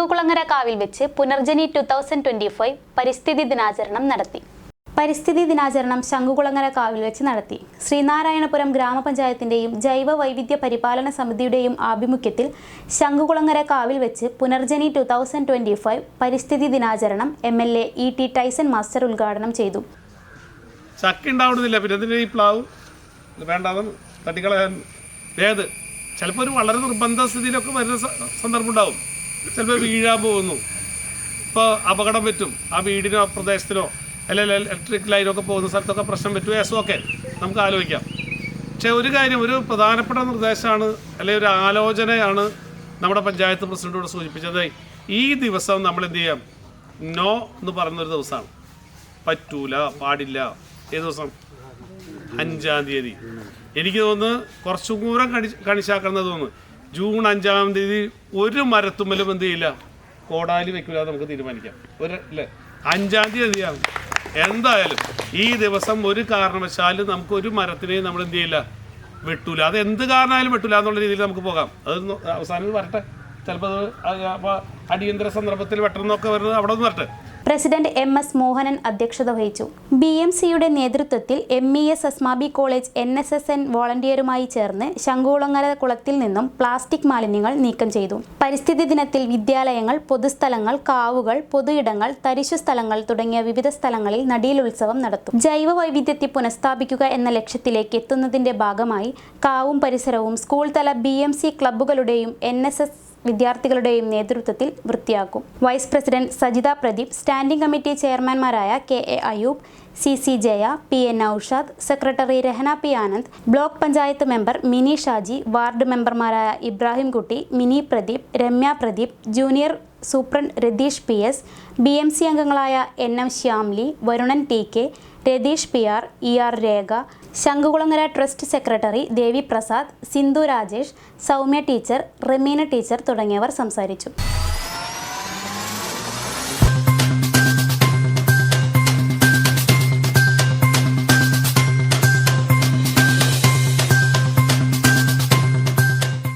ശംഖുകുളങ്ങര കാവിൽ വെച്ച് Punarjani two thousand twenty five പരിസ്ഥിതി ദിനാചരണം നടത്തി. പരിസ്ഥിതി ദിനാചരണം ശംഖുകുളങ്ങര കാവിൽ വെച്ച് നടത്തി. ശ്രീനാരായണപുരം ഗ്രാമപഞ്ചായത്തിന്റെയും ജൈവ വൈവിധ്യ പരിപാലന സമിതിയുടെയും ആഭിമുഖ്യത്തിൽ ശംഖുകുളങ്ങര കാവിൽ വെച്ച് Punarjani two thousand twenty five പരിസ്ഥിതി ദിനാചരണം M L A E T Tyson master ഉദ്ഘാടനം ചെയ്തു. ചക്ക ഉണ്ടാവുന്നില്ല പിന്നെ ഈ പ്ലാവ് വേണ്ടാതെ തട്ടിക്കളയാൻ ഏത്? ചിലപ്പോൾ ഒരു വളരെ നിർബന്ധ സ്ഥിതിയിലൊക്കെ വരുന്ന സന്ദർഭം ഉണ്ടാവും. ചിലപ്പോൾ വീഴാൻ പോകുന്നു. ഇപ്പോൾ അപകടം പറ്റും. ആ വീടിനോ പ്രദേശത്തിനോ അല്ലെങ്കിൽ ഇലക്ട്രിക് ലൈനൊക്കെ പോകുന്ന സ്ഥലത്തൊക്കെ പ്രശ്നം പറ്റും. എസ് ഒക്കെ നമുക്ക് ആലോചിക്കാം. പക്ഷേ ഒരു കാര്യം ഒരു പ്രധാനപ്പെട്ട നിർദ്ദേശമാണ് അല്ലെങ്കിൽ ഒരു ആലോചനയാണ് നമ്മുടെ പഞ്ചായത്ത് പ്രസിഡന്റോട് സൂചിപ്പിച്ചത്. ഈ ദിവസം നമ്മൾ എന്ത് ചെയ്യാം? നോ എന്ന് പറയുന്നൊരു ദിവസമാണ്. പറ്റൂല പാടില്ല. ഏത് ദിവസം? അഞ്ചാം തീയതി. എനിക്ക് തോന്നുന്നു കുറച്ചും കൂടെ കണി കണിശാക്കുന്നത് തോന്നുന്നു. ജൂൺ അഞ്ചാം തീയതി ഒരു മരത്തുമ്മലും എന്ത് ചെയ്യില്ല? കോടാലി വെക്കില്ല നമുക്ക് തീരുമാനിക്കാം. ഒരു അല്ലേ? അഞ്ചാം തീയതി എന്ത് എന്തായാലും ഈ ദിവസം ഒരു കാരണവശാലും നമുക്ക് ഒരു മരത്തിനെയും നമ്മൾ എന്ത് ചെയ്യില്ല? വെട്ടൂല. അത് എന്ത് കാരണമായാലും വെട്ടൂല എന്നുള്ള രീതിയിൽ നമുക്ക് പോകാം. അത് അവസാനം വരട്ടെ. ചിലപ്പോൾ അടിയന്തര സന്ദർഭത്തിൽ വെട്ടണം എന്നൊക്കെ വരുന്നത് അവിടെ നിന്ന് വരട്ടെ. പ്രസിഡന്റ് എം എസ് മോഹനൻ അധ്യക്ഷത വഹിച്ചു. ബി എം സിയുടെ നേതൃത്വത്തിൽ M E S Asmabi college N S S N വോളണ്ടിയറുമായി ചേർന്ന് ശംഖുളങ്ങര കുളത്തിൽ നിന്നും പ്ലാസ്റ്റിക് മാലിന്യങ്ങൾ നീക്കം ചെയ്തു. പരിസ്ഥിതി ദിനത്തിൽ വിദ്യാലയങ്ങൾ പൊതുസ്ഥലങ്ങൾ കാവുകൾ പൊതുയിടങ്ങൾ തരിശു സ്ഥലങ്ങൾ തുടങ്ങിയ വിവിധ സ്ഥലങ്ങളിൽ നടിയിൽ ഉത്സവം നടത്തും. ജൈവ വൈവിധ്യത്തെ പുനഃസ്ഥാപിക്കുക എന്ന ലക്ഷ്യത്തിലേക്ക് എത്തുന്നതിന്റെ ഭാഗമായി കാവും പരിസരവും സ്കൂൾ തല ബി എം സി ക്ലബ്ബുകളുടെയും എൻ എസ് എസ് വിദ്യാർത്ഥികളുടെയും നേതൃത്വത്തിൽ വൃത്തിയാക്കും. Vice president Sajitha Pradeep standing committee ചെയർമാൻമാരായ K A Ayub C C Jaya P N Aushad secretary Rahana P Anand block panchayat member Mini Shaji ward മെമ്പർമാരായ Ibrahim Kutty Mini Pradeep Ramya Pradeep junior superintendent Ratheesh P S B M C അംഗങ്ങളായ N M Shyamli Varunan T K Ratheesh P R E R Rekha Shankhukulangara trust secretary Devi Prasad Sindhu Rajesh Soumya teacher Rameena teacher തുടങ്ങിയവർ സംസാരിച്ചു.